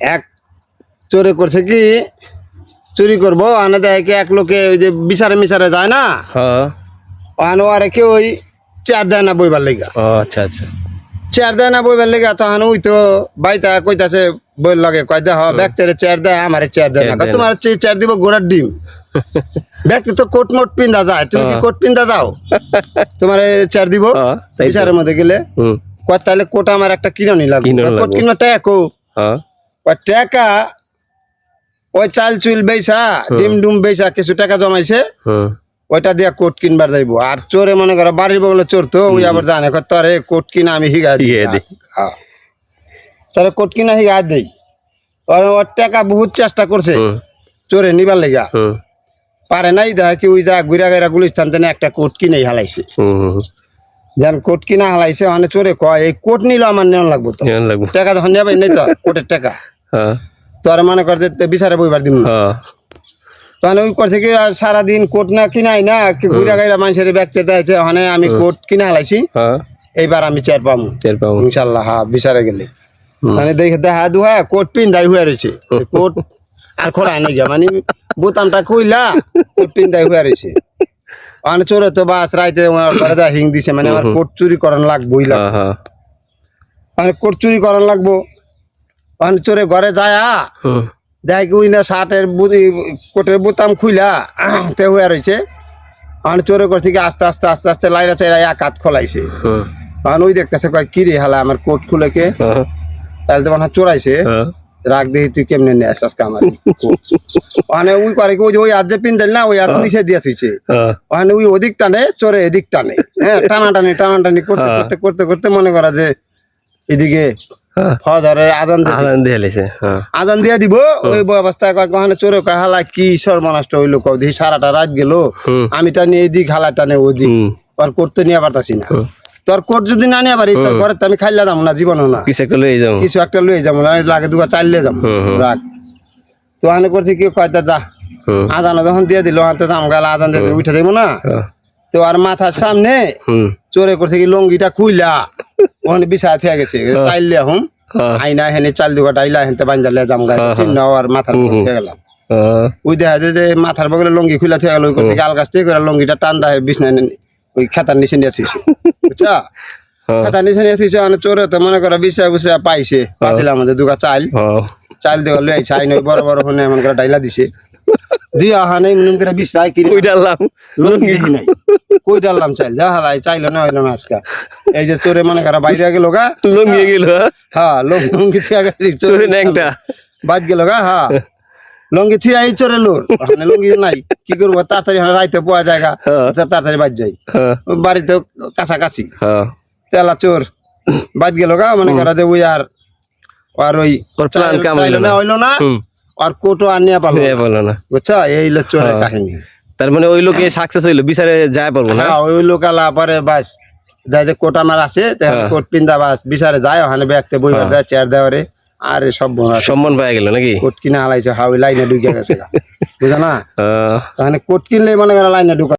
এক চোরে করছে কি? চুরি করব আনে কি এক লোকে ওই যে বিচারে মিচারে যায় না? হ্যাঁ। ওখানে আরে কি ওই চেয়ার দেয় না বইবার লেগা। আচ্ছা আচ্ছা। চেয়ার দেয় না বইবার লেগা তখন ওই তো বাইতা কইতাছে বই লাগে কয় দেহ ব্যক্তির চেয়ার দেয় আমার চেয়ার দেয় না। তোমার চেয়ার দিব গোড়ার ডিম। ব্যক্তি তো কোট মোট পিন্দা যায় তুমি কি হ্যাঁ। কোট পিন্দা যাও? তোমার চেয়ার দিব হ্যাঁ, বিচারের মধ্যে গেলে। কয় তাহলে কোট আমার একটা কিনি কিনো কয়, কোট। কিনবা টাকা হ্যাঁ। টাকা ওই চাল চুল বেচা ডিম ডুম বেচা কিছু টাকা জমাইছে। হুম ওইটা দিয়া কোট কিনবার যাইবো? আর চোরে মনে করো বাড়ির বগলে চোর তো ওই আবার জানে কয়, তোরে কোট কিনা আমি হিগা দিই হিগায় দিই। হ্যাঁ। তোরে কোট কিনা হিগা দেই ওর ওর টাকা বহুত চেষ্টা করছে হুম চোরে নিবার লেগা। হুম পারে নাই দেখা কি ওই যা গুড়া গাইরা গুলিস্তান তেনে একটা কোট কিনেই হালাইছে। হুম হুম যেন কোট কিনা হালাইছে মানে চোরে কয় এই কোট নিল আমার নেওয়া লাগবো তো? কেমন লাগবো। টাকা যখন যাবে নেই তো কোটের টাকা। হ্যাঁ তোর মনে করতে বিচারে বইবার দিন না। হ্যাঁ। তখন ওই করতে কি সারাদিন কোট না কিনাই না ঘুরা গাইরা মানুষের ব্যক্তি দেয়ছে ওখানে আমি কোট কিনা হালাইছি হ্যাঁ। এইবার আমি চেয়ার পাবো টের পাবো ইনশাল্লাহ হ্যাঁ বিচারে গেলে। মানে দেখে দেখা দুহা কোট পিন দাই হয়ে রয়েছে কোট আর খোলা নাই গিয়া। মানে বোতামটা কইলা কোট পিন দাই হয়ে রয়েছে ওখানে চোরে তো বাস রাইতে হিং দিছে। মানে আমার কোট চুরি করন লাগবোই লাগবে। হ্যাঁ হ্যাঁ। মানে কোট চুরি করন লাগবো। ওখানে চোরে ঘরে যায় দেখ ওই না শার্টের কোটের বোতাম খুইলা তে হয়ে রয়েছে ওখানে চোরে করছে কি আস্তে আস্তে আস্তে আস্তে লাইরা চাইরা এক হাত খোলাইছে। তখন ওই দেখতেছে কয় কিরে হালা আমার কোট খুলে কে? হ্যাঁ। তাহলে তো মনে চোরাইছে। হ্যাঁ। রাগ দেখি তুই কেমনে নিয়ে আসছিস কামার ওখানে ওই করে ওই ওই হাত যে পিন্দেল না ওই হাত নিচে দিয়ে থুইছে। হ্যাঁ। ওখানে ওই ওদিক টানে চোরে এদিক টানে। হ্যাঁ টানাটানি টানাটানি করতে হ্যাঁ। করতে করতে করতে মনে করা যে এদিকে হ্যাঁ ফজরের আজান দিয়ে দিয়ে লেছে হ্যাঁ। আজান দিয়ে দিব ওই অবস্থায় কয় ওখানে চোরে কয় হালা কি সর্বনষ্ট হইল কও দেখি সারাটা রাত গেল আমি টানি এদিক হালা টানে ওদিক আর করতে নিয়ে পারতাছি না। তোর কোট যদি না নিয়ে পারি তোর ঘরে তো আমি খাইলে যাব না জীবনও না। কিছু একটা লয়ে যাব। কিছু একটা লয়ে যাব না লাগে দুগা চাইলে যাব। রাখ। তো আনে করছে কি কয়টা যা। আজানো যখন দিয়ে দিল হাতে জাম গালা আজান দিয়ে উঠে দেবো না। হ্যাঁ। তো আর মাথার সামনে চোরে করছে কি লঙ্গিটা খুইলা। ওখানে বিছায় থিয়া গেছে। চাইলে হুম হ্যাঁ। আইনা হেনে চাল দুগা ডাইলা হেনতে বাঞ্জালে জাম হ্যাঁ, চিহ্ন আর মাথার থিয়া গেলাম। হ্যাঁ। ওই দেখা যায় যে মাথার বগলে লঙ্গি খুলে থিয়া গেল ওই করছে আল গাছ থেকে লঙ্গিটা টান দেয় বিছনা ওই খাতার নিচে নিয়ে থুইছে। বুঝছা? হ্যাঁ। খাতার নিচে নিয়ে থুইছে মানে চোরে তো মনে করো বুঝা পাইছে পাতিলা আমাদের দুগা চাল। হ্যাঁ। চাল দেওয়া লই আইছে আইন বড় বড় ফোনে এমন করে ডাইলা দিছে। দিয়া আহা নেই মনে করে বিছায় কিনে। কই ডাললাম লঙ্গি নাই। কই ডাললাম চাইল? যা হালাই চাইলো না হইল না আজকা। এই যে চোরে মনে করা বাইরে গেল গা। লঙ্গিয়ে গেল হ্যাঁ? হ্যাঁ লঙ্গি চোরে ন্যাংটা। বাদ গেল গা হ্যাঁ। লঙ্গি থিয়া এই চোরে লোর। ওখানে লঙ্গি নাই। কি করব তাড়াতাড়ি রাইতে পাওয়া জায়গা হ্যাঁ। তাড়াতাড়ি বাদ যাই। হ্যাঁ। বাড়িতে কাছাকাছি। তেলা চোর। বাদ গেল গা মনে করা যে ওই আর আর ওই ওর কাম হইল না। হইল না। আর কোটো আর নিয়ে পারল না। বুঝছ? এই হলো চোরের। কাহিনী। তার মানে ওই লোকে সাকসেস হইল বিচারে যায় পারব না? হ্যাঁ ওই লোকালা পরে বাস যাই যে কোট আমার আছে তে কোট পিন্দা বাস বিচারে যায় ওখানে ব্যাগতে বই হ্যাঁ। দেয় চেয়ার দেওয়া রে আর সব সম্মান পাওয়া গেল নাকি? কোট কিনা হালাইছে হাওই লাইনে ঢুকে গেছে বুঝা না? তাহলে কোট কিনলে মনে করে লাইনে ঢুকা